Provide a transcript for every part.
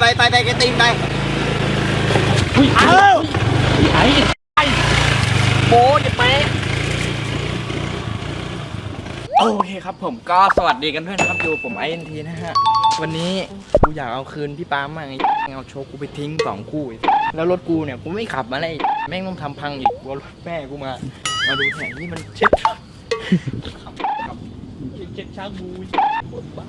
ไปไปไปแกตีนไปอุ้ยเอ้าไอ้โบจะไปโอเคครับผมก็สวัสดีกันด้วยนะครับอยู่ผมไอเอ็นทีนะฮะ วันนี้กูอยากเอาคืนพี่ปาล์มมากไอ้เอาโชว์กูไปทิ้งสองคู่อีกแล้วรถกูเนี่ยกูไม่ขับมาเลยแม่งต้องทำพังอีกกลัวรถแม่กูมา มาดูแถงที่มันเช็ดขับขับขับเช็ดช้างบูโคตรบ้า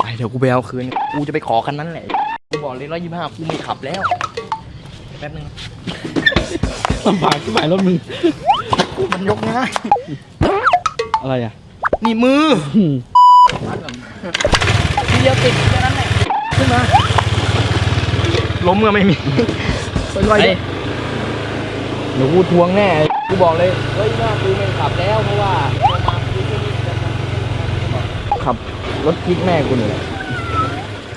ไปเดี๋ยวกูไปเอาคืน กูจะไปขอคันนั้นแหละ กูบอกเลยร้อยยี่ห้ากูไม่ขับแล้ว แป๊บนึงลำบากที่หมายรถมึง มันยกง่าย อะไรอะ นี่มืออืมทีเดียวติดแค่นั้นแหละ ขึ้นมา ล้มก็ไม่มีไปไวเฮ้ยเดี๋ยวกูทวงแน่ กูบอกเลย เฮ้ยว่ากูไม่ขับแล้วเพราะว่ามากูที่นี่จะทำขับ รถคิดแม่กูเนี่ย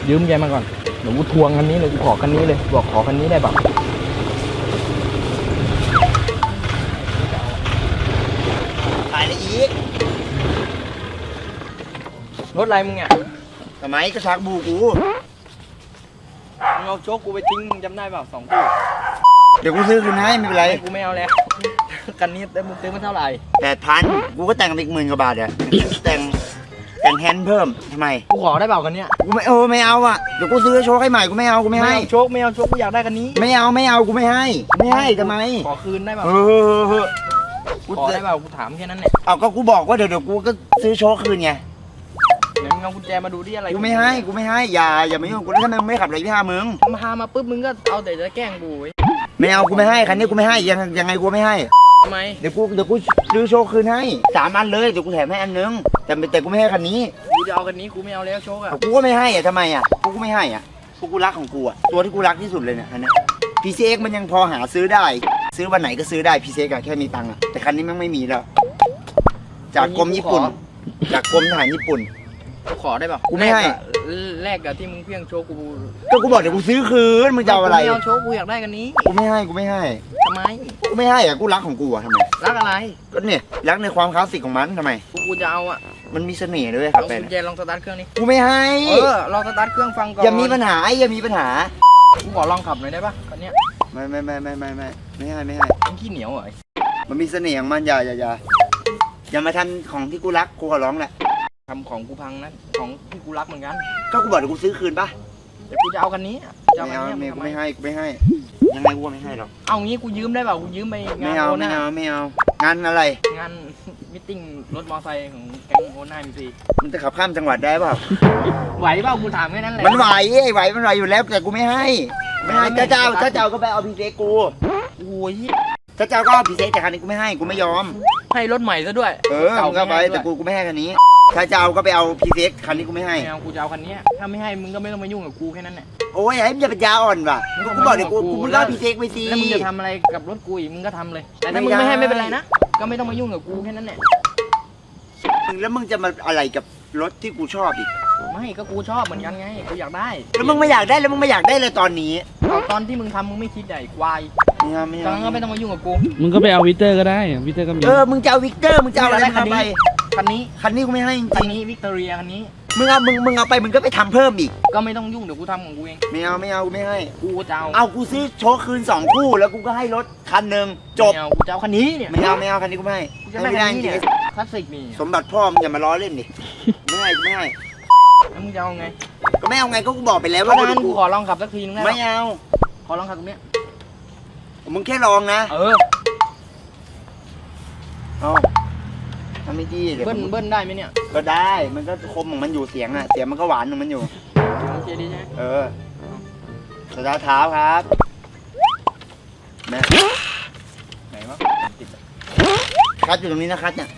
ยืมแกมาก่อนเดี๋ยวกูทวงคันนี้เลยกูขอคันนี้เลย บอกขอคันนี้ได้ปะถ่ายอะไรอีกรถอะไรมึงเนี่ยทำไมก็ชักบูกูมึงเอาโจ๊กกูไปทิ้งมึงจำได้เปล่าสองคู่เดี๋ยวกูซื้อคืนให้ไม่เป็นไรกูไม่เอาแล้วคันนี้แต่มึงซื้อมาเท่าไหร่แปดพันกูก็แต่งไปอีกหมื่นกว่าบาทอะแต่ง แต่งแฮนด์เพิ่มทำไมกูขอได้เปล่าคันเนี้ยกูไม่เออไม่เอาอะเดี๋ยวกูซื้อโชว์ให้ใหม่กูไม่เอากูไม่ให้เอาโจ๊กไม่เอาโจ๊กกูอยากได้คันนี้ไม่เอาไม่เอากูไม่ให้ ไม่ให้ทำไมขอคืนได้เปล่าเออเออกูขอได้เปล่ากูถามแค่นั้นแหละเอาก็กูบอกว่าเดี๋ยวเดี๋ยวกูก็ซื้อโชว์คืนไงเดี๋ยวมึงเอากุญแจมาดูดิอะไรกูไม่ให้กูไม่ให้อย่าอย่ามายุ่งกูแล้วทำไมมึงไม่ขับเลยพี่ห้ามึงมาพามาปุ๊บมึงก็เอาแต่จะแกล้งกูเว้ยไม่เอากูไม่ให้คันนี้กูไม่ให้ยังยังไงกูไม่ให้ ทำไม เดี๋ยวกูเดี๋ยวกูซื้อโชว์คืนให้สามอันเลยเดี๋ยวกูแถมให้อันนึง แต่แต่กูไม่ให้คันนี้กูจะเอาคันนี้กูไม่เอาแล้วโชคอะเอากูก็ไม่ให้อะทำไมอะกูก็ไม่ให้อะกูกูรักของกูอะตัวที่กูรักที่สุดเลยเนี่ยคันเนี้ PCX มันยังพอหาซื้อได้ ซื้อวันไหนก็ซื้อได้ PCX อะแค่มีตังค์อะแต่คันนี้มันไม่มีแล้ว จากกรมญี่ปุ่น จากกรมทหารญี่ปุ่นกูขอได้เปล่ากูไม่ให้แลกกับแลกกับที่มึงเพี้ยงโชคกูก็กูบอกเดี๋ยวกูซื้อคืนมึงจะเอาอะไร กูไม่เอาโชคกูอยากได้คันนี้ กูไม่ให้กูไม่ให้ ทำไมกูไม่ให้อะกูรักของกูอะทำไม รักอะไรก็เนี่ยรักในความคลาสสิกของมันทำไม กูกูจะเอาอะมันมีเสน่ห์ด้วยลครับองเป็นกุญแจลองสตาร์ทเครื่องนี้กูไม่ให้ เออลองสตาร์ทเครื่องฟังก่อนอย่ามีปัญหาอย่ามีปัญหา กูขอลองขับหน่อยได้ปะคันเนี้ยไม่ไม่ไม่ไม่ไม่ไม่ไม่ให้ไม่ให้มึงขี้เหนียวเหรอมันมีเสน่ห์ของมันอย่าอย่าอย่าอย่ามาทำของที่กูรักกูขอร้องแหละทำของกูพังนะของที่กูรักเหมือนกันก็กูบอกเดี๋ยวกูซื้อคืนปะเดี๋ยวกูจะเอาคันนี้จะไม่เอาเอาคันไม่นี้กูทำไมไม่ให้กูไม่ให้ ยังไงกูก็ไม่ให้หรอก เอางี้กูยืมได้เปล่ากูยืมไปงาไม่นเอาโอไม่น่าเอาไม่เอา งานอะไร งานมิทติ้งรถมอไซค์ของแก๊งโอน่ามีซีมันจะขับข้ามจังหวัดได้เปล่า ไหวเปล่ากูถามแค่นั้นแหละ มันไหวไอ้ไหวมันไหวอยู่แล้วแต่กูไม่ให้ ไม่ให้ถ้าเจ้าถ้าเจ้าก็ไปเอาพีเซกูโอ้ยถ้าเจ้าก็เอาพีเซแต่คันนี้กูไม่ให้กูไม่ยอม ให้รถใหม่ซะด้วยเออมึงก็ไปแต่กูกูไม่ให้คันนี้ ถ้าเจ้าก็ไปเอาพีเซคันนี้กูไม่ให้ ไม่เอากูจะเอาคันนี้ถ้าไม่ให้มึงก็ไม่ต้องมายุ่งกับกูแค่นั้นแหละ โอ้ยไอ้มึงจะเป็นยาอ่อนว่ะกูบอกเดี๋ยวกูกูมึงก็เอาพีเซไปสิ แล้วมึงจะทำอะไรกับรถกูอีกมึงก็ทำเลย แต่ถ้าไม่มึงไม่ให้ได้ไม่เป็นไรนะ ก็ไม่ต้องมายุ่งกับกูแค่นั้นแหละ แล้วมึงจะมาอะไรกับรถที่กูชอบอีก ไม่ก็กูชอบเหมือนกันไง กูอยากได้แล้วมึงไม่อยากได้แล้วมึงไม่อยากได้เลยตอนนี้เอาตอนที่มึงทำมึงไม่คิดใหญ่ควายไม่เอาไม่ตอนเอานั้นก็ไม่ต้องมายุ่งกับกู มึงก็ไปเอาวิเตอร์ก็ได้วิเตอร์ก็มีเออมึงจะเอาวิกเตอร์มึงจะเอาอะไรคัมานไปนี้ คันนี้คันนี้กูไม่ให้จคันริงนี้วิกตอเรียคันนี้ ๆมึงเอามึงมึงเอาไปมึงก็ไปทำเพิ่มอีก ก็ไม่ต้องยุ่งเดี๋ยวกูทำของกูเอง ไม่เอาไม่เอากูไม่ให้ กูจะเอาเอากูซื้อโชว์คืนสองคู่แล้วกูก็ให้รถคันหนึ่งจบ ไม่เอากูจะเอาคันนี้เนี่ยไม่เอาไม่เอาคันนี้กูไม่ให้กูจะให้ได้ไม่คัได้นจนี้ริเนี่ยงคลาสสิกนี่ๆสมบัติพ่อมึงอย่ามาล้อเล่นดิไม่ให้กูไม่ให้แล้วมึงจะเอาไงก็ไม่เอาไงก็กูบอกไปแล้วก็ว่านั้นกูกูขอลองขับสักทีนึงได้ปะไม่เอาขอลองขับตรงเนี้ยมึงแค่ลองนะ เออ ไม่ดีเดี๋ยวเบิ้ลเบิ้ลได้ไหมเนี่ยก็ได้ มันก็คมของมันอยู่เสียงอะ เสียงมันก็หวานของมันอยู่ โอเคดีใช่ไหมเออสตาร์ทเท้าครับแม่ไหนวะติดอะคัดอยู่ตรงนี้นะคัดเนี่ย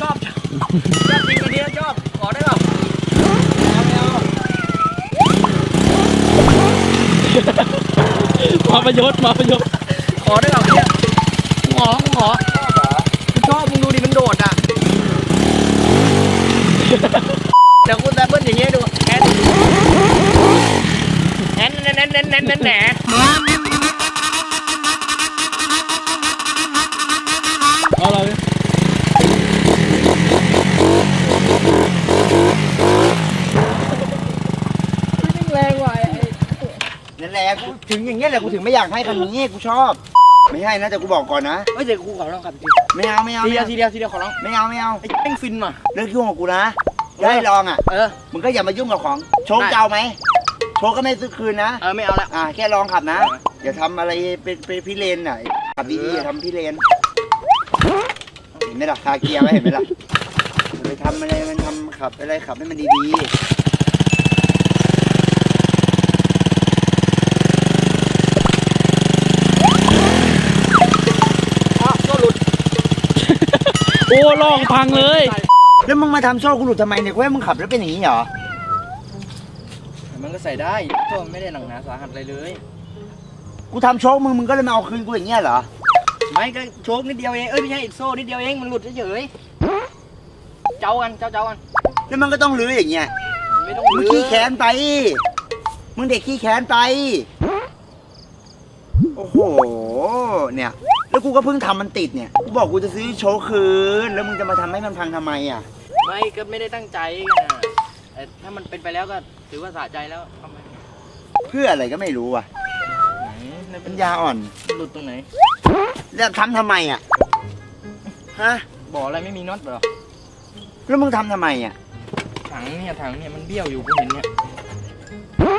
ชอบชอบชอบจริงอันนี้ชอบ ขอได้เปล่า มา ประยชน์มาประยชน์ขอได้เปล่าเนี่ยกูขอกูขอกูชอบมึงดูดิมันโดดอะ เดี๋ยวกูแซมเปิลอย่างเงี้ยดูแอนแอนแอนแอนแอนแอนแอนแหน เอาเราดิ แรงว่ะ นั่น แหละกูถึงอย่างเงี้ยแหละกูถึงไม่อยากให้คันนี้กูชอบ ไม่ให้นะแต่กูบอกก่อนนะเฮ้ยเดี๋ยวกูขอลองขับทีไม่เอาไม่เอาทีไม่เดียวเอาทีเดียวทีเดียวขอลองไม่เอาไม่เอาไอ้แม่งฟินว่ะเลิกยุ่งกับกูนะอย่าให้ลองอะเออ มึงก็อย่ามายุ่งกับของ โชคได้เจ้าไหมโชคก็ไม่ซื้อคืนนะเออไม่เอาละอ่าแค่ลองขับนะอย่าทำอะไรเป็นเป็นพี่เลนอะขับดีๆอย่าทำพี่เลนเห็นไหมล่ะคาเกียร์ไว้เห็นไหมล่ะอย่าไปทำอะไรมันทำขับอะไรขับให้มันดีๆ อ้าวก็หลุด โอ้ลองพังเลย แล้วมึงมาทำโชคกูหลุดทำไมเนี่ยกูให้มึงขับแล้วเป็นอย่างนี้เหรอ มันก็ใส่ได้ก็ไม่ได้หนักหนาสาหัสอะไรเลย กูทำโชคมึงมึงก็เลยมาเอาคืนกูอย่างเงี้ยเหรอ ไม่ก็โชคนิดเดียวเอง เอ้ยไม่ใช่โซ่นิดเดียวเอง มันหลุดเฉยๆเจ้ากัน เจ้าเจ้ากัน แล้วมันก็ต้องลื้ออย่างเงี้ย ไม่ต้องมึงลื้อขี้แค้นไป มึงเด็กขี้แค้นไป โอ้โห เนี่ยแล้ว กูก็เพิ่งทำมันติดเนี่ย กูบอกกูจะซื้อโชคคืน แล้วมึงจะมาทำให้มันพังทำไมอะ ไม่ก็ไม่ได้ตั้งใจนะแต่ถ้ามันเป็นไปแล้วก็ถือว่าสะใจแล้วทำไมเพื่ออะไรก็ไม่รู้อะไหนแล้วเป็ปันญญาอ่อน หลุดตรงไหน แล้วทำทำไมอะ ฮะบอกอะไรไม่มีน็อตเหรอ แล้วมึงทำทำไมอะถังเนี่ยถังเนี่ยมันเบี้ยวอยู่กูเห็นเนี่ย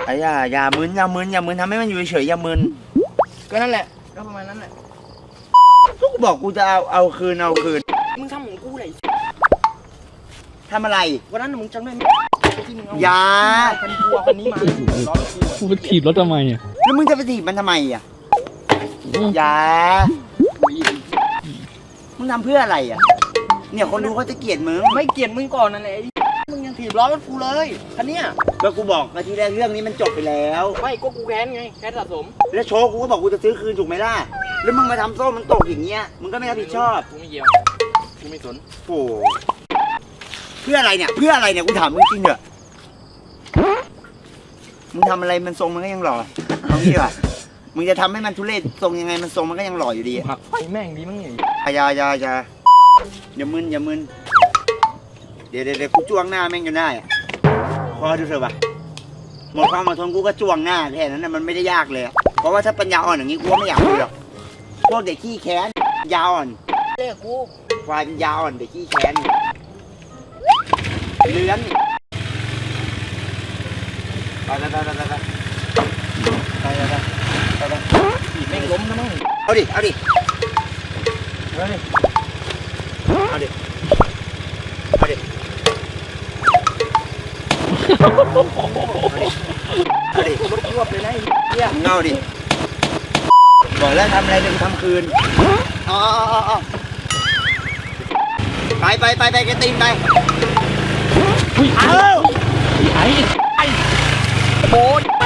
ไอ้ยาอย่ามึนอย่ามึนอย่ามึนทำให้มันอยู่เฉยๆอย่ามึนก็นั่นแหละ ก็ประมาณนั้นแหละ กูบอกกูจะเอาเอาคืนเอาคืน มึงทำของกูเลยทำอะไร วันนั้นน่ะมึงจำได้ไหมที่มึงเอาอย่า คันกูเอาคันนี้มาล้อรถกูอะกูไปถีบรถทำไมอะแล้วมึงจะไปถีบมันทำไมอะอย่ามึงทำเพื่ออะไรอะ เนี่ยคนดูเขาจะเกลียดมึงไม่เกลียดมึงก่อนนั่นแหละไอ้มึงยังถีบล้อรถกูเลยคันเนี้ยก็กูบอกมาทีแรกเรื่องนี้มันจบไปแล้ว ไม่ก็กูแค้นไงแค้นสะสม แล้วโชว์กูก็บอกกูจะซื้อคืนถูกไหมล่ะ แล้วมึงมาทำโซ่มันตกอย่างเงี้ย มึงก็ไม่รับผิดชอบ กูไม่เกี่ยวกูไม่สนโอ้เพื่ออะไรเนี่ย เพื่ออะไรเนี่ย กูถามมึงจริงเถอะ มึงทำอะไรมันทรงมันก็ยังหล่อเอางี้ดีกว่ามึงจะทำให้มันทุเรศทรงยังไงมันทรงมันก็ยังหล่ออยู่ดีหักไฟแม่งดีมั้งเนี่ยอย่าอย่าอย่าอย่ามึนอย่ามึนเดี๋ยวเดี๋ยวเดี๋ยวกูจ้วงหน้าแม่งอยู่หน้าอะพอดูเถอะปะหมดความอดทนกูก็จ้วงหน้าแค่นั้นนะมันไม่ได้ยากเลยอะเพราะว่าถ้าปัญญาอ่อนอย่างนี้กูว่าไม่อยากคุยหรอก พวกเด็กขี้แค้นยาอ่อนเรียกกูควายเป็นยาอ่อนเด็กขี้แค้นเลื้อนไปไปไปไปไปไปไปไปไปไปไปถีบแม่งล้มนะมั้งเอาดิ เอาดิ เอาดิ เอาดิ เอาดิ เอาดิรถควบเลยนะไอ้เหี้ยมึงเอาดิ บอกแล้วทำอะไรเดี๋ยวกูทำคืนเอ๋อาเอาเอาเอาไปไปไปไปแกตีนไปอุ้ยเอาไอ้ไอ้โอ้ยไป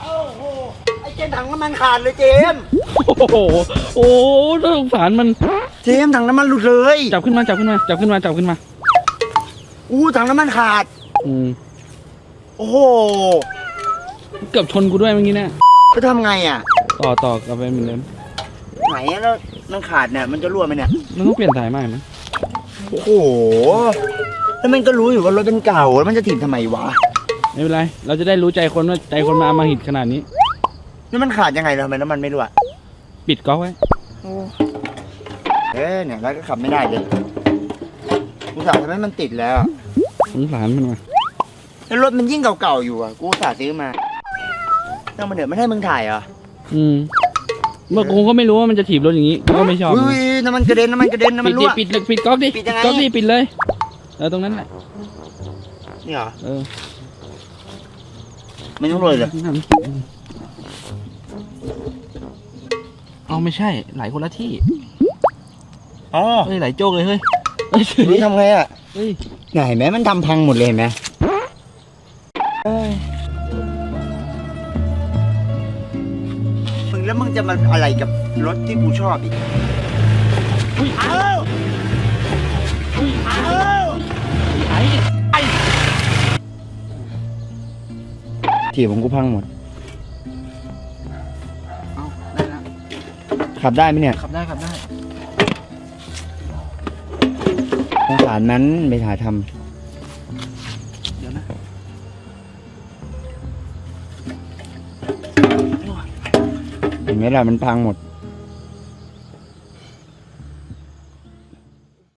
โอ้โหไอ้เจมส์ถังน้ำมันขาดเลยเจมส์โอ้โหโอ้น่าสงสารมัน เจมส์ถังน้ำมันหลุดเลย จับขึ้นมาจับขึ้นมาจับขึ้นมาจับขึ้นมาอู้ถังน้ำมันขาด อืมโอ้โห เกือบชนกูด้วยเมื่อกี้เนี่ยจะทำไงอะ ต่อต่อกลับไปเหมือนเดิมไหนอะแล้วมันขาดเนี่ยมันจะรั่วไหมเนี่ย มันต้องเปลี่ยนสายใหม่ไหมโอ้โห แล้วมันก็รู้อยู่ว่ารถเป็นเก่าแล้วมันจะถีบทำไมวะ ไม่เป็นไร เราจะได้รู้ใจคนว่าใจคนมาเอามาหิดขนาดนี้ แล้วมันขาดยังไงล่ะทำไมน้ำมันไม่รั่วปิดก๊อกไว้ เอ๊ะเนี่ยแล้วก็ขับไม่ได้เลยกูสาห์ทำให้มันติดแล้วอะสงสารมันว่ะแล้วรถมันยิ่งเก่าๆอยู่อะ กูอุตสาห์ซื้อมา ต้องมาเดี๋ยวไม่ให้มึงถ่ายเหรออืมเมื่อกูก็ไม่รู้ว่ามันจะถีบรถอย่างนี้กูก็ไม่ชอบอุ้ยน้ำมันกระเด็นน้ำมันกระเด็นน้ำมัปินดดิรั่วปิดเลยปิดก๊อกดิปิดยังไง ก๊อกดิปิดเลยเออตรงนั้นแหละนี่เหรอเออไม่ต้องเลยเลยเอาไม่ใช่หลายคนละที่อ๋อเฮ้ยหลายโจกเลยเฮ้ยเฮ้ยนี่ทำไงอะเฮ้ยไหนเห็นไหมมันทำพังหมดเลยเห็นไหม แล้วมึงจะมาอะไรกับรถที่กูชอบอีกอุ้ยเอ้าอุ้ยเอ้าไอ้ไอ้ถีบผมกูพังหมด เอาได้นะขับได้ไหมเนี่ยขับได้ขับได้ สงสารนั้นไปถ่ายทำ เห็นไหมล่ะมันพังหมด